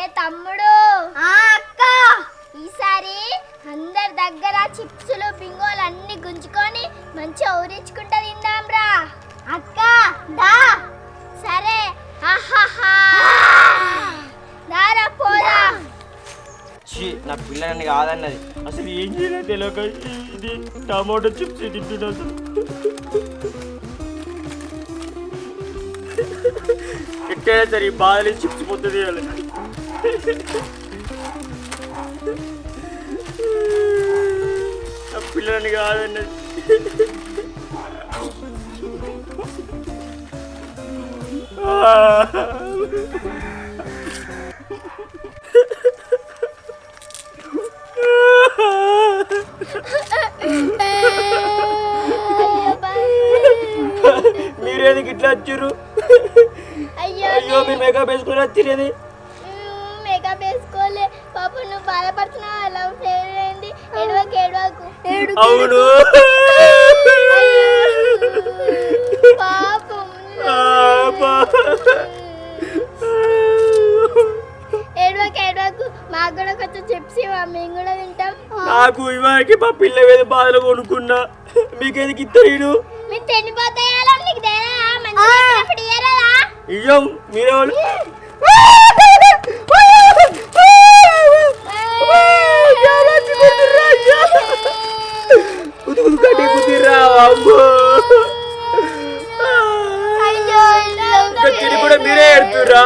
అరే తమ్ముడు. అక్క. ఈసారి అందరి దగ్గర చిప్సులు బింగోలు అన్ని గుంజుకొని మంచిగా ఊరించుకుంటా తిందాంరా అక్క దా. సరే. దారా పోరా. నా పిల్ల నన్ను కాదన్నది. అసలు ఏం చేయాలో తెలియక ఇది టమాటో చిప్స్ అసలు. ఎక్కడైనా సరే బాధలు చిప్స్ పొద్దు తీయాలి. పిల్లని కాదన్నది మీరేది ఇట్లా వచ్చారు? అయ్యో అయ్యో మీరు మేకప్ వేసుకొని వచ్చిరేది మేకప్ వేసుకోలే. పాప నువ్వు బాధపడుతున్నావు అలా ఫెయిల్ అయింది. ఎడవకు ఎడవకు అవును. పాపం. ఎడవకు ఎడవకు మాకు కూడా కొంచెం చెప్పి మేము కూడా తింటాం. నాకు ఇవాళకి మా పిల్ల మీద బాధలు కొనుక్కున్నా. మీకేదికి ఇద్దరు మేము తిండిపోతాయాలో నీకు ఇయ్యం. మీరెవరు? తిని కూడా మీరే ఎడుతురా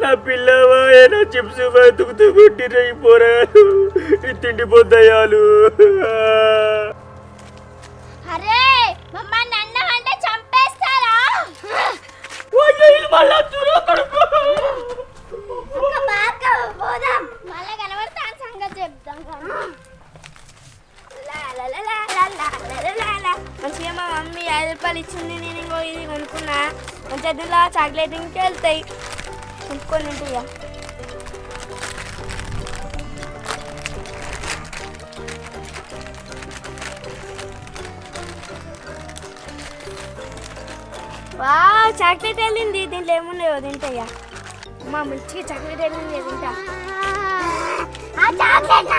నా పిల్లవా ఏదో చిప్స్ బతుకుతూ కొట్టిరా పోరాలు ఈ తిండిపోతాయాలు అరే మమ్మల్ని అన్నం ఐదు రూపాయలు ఇచ్చింది నేను ఇంకో ఇది కొనుక్కున్నా. మంచిగా అందులో చాక్లెట్ ఇంకా వెళ్తాయి. కొనుక్కొని ఉంటాయా వా చాక్లెట్ వెళ్ళింది. దీంట్లో ఏమున్నాయో తింటాయా మా మంచిగా చాక్లెట్ వెళ్ళింది తింటా. చాక్లెట్